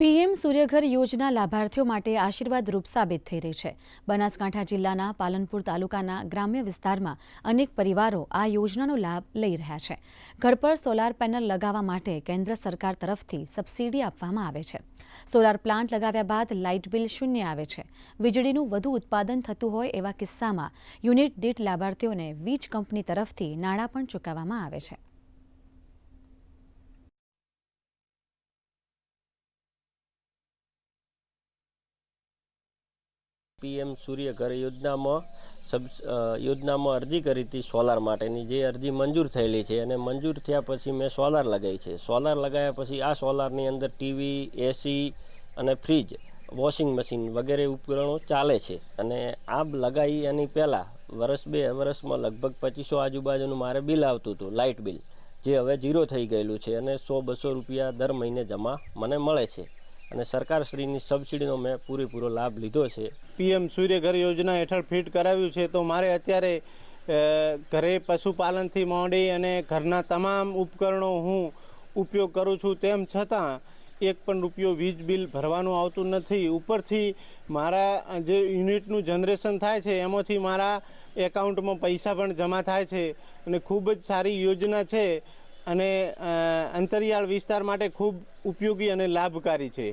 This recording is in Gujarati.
પીએમ સૂર્યઘર યોજના લાભાર્થીઓ માટે આશીર્વાદરૂપ સાબિત થઈ રહી છે. બનાસકાંઠા જિલ્લાના પાલનપુર તાલુકાના ગ્રામ્ય વિસ્તારમાં અનેક પરિવારો આ યોજનાનો લાભ લઈ રહ્યા છે. ઘર પર સોલાર પેનલ લગાવવા માટે કેન્દ્ર સરકાર તરફથી સબસિડી આપવામાં આવે છે. સોલાર પ્લાન્ટ લગાવ્યા બાદ લાઇટ બિલ શૂન્ય આવે છે. વીજળીનું વધુ ઉત્પાદન થતું હોય એવા કિસ્સામાં યુનિટ દીઠ લાભાર્થીઓને વીજ કંપની તરફથી નાણાં પણ ચૂકવવામાં આવે છે. પીએમ સૂર્ય ઘર યોજનામાં સબ યોજનામાં અરજી કરી હતી સોલાર માટેની. જે અરજી મંજૂર થયેલી છે અને મંજૂર થયા પછી મેં સોલાર લગાવી છે. સોલાર લગાવ્યા પછી આ સોલારની અંદર ટીવી એસી અને ફ્રીજ, વોશિંગ મશીન વગેરે ઉપકરણો ચાલે છે. અને આ લગાવી એની પહેલાં વર્ષ બે વર્ષમાં લગભગ પચીસો આજુબાજુનું મારે બિલ આવતું હતું, લાઇટ બિલ, જે હવે ઝીરો થઈ ગયેલું છે અને સો બસો રૂપિયા દર મહિને જમા મને મળે છે. અને સરકારશ્રીની સબસિડીનો મેં પૂરેપૂરો લાભ લીધો છે. પીએમ સૂર્યઘર યોજના હેઠળ ફિટ કરાવ્યું છે, તો મારે અત્યારે ઘરે પશુપાલનથી માંડી અને ઘરના તમામ ઉપકરણો હું ઉપયોગ કરું છું, તેમ છતાં એક પણ રૂપિયો વીજ બિલ ભરવાનું આવતું નથી. ઉપરથી મારા જે યુનિટનું જનરેશન થાય છે, એમાંથી મારા એકાઉન્ટમાં પૈસા પણ જમા થાય છે અને ખૂબ જ સારી યોજના છે અને અંતરિયાળ વિસ્તાર માટે ખૂબ ઉપયોગી અને લાભકારી છે.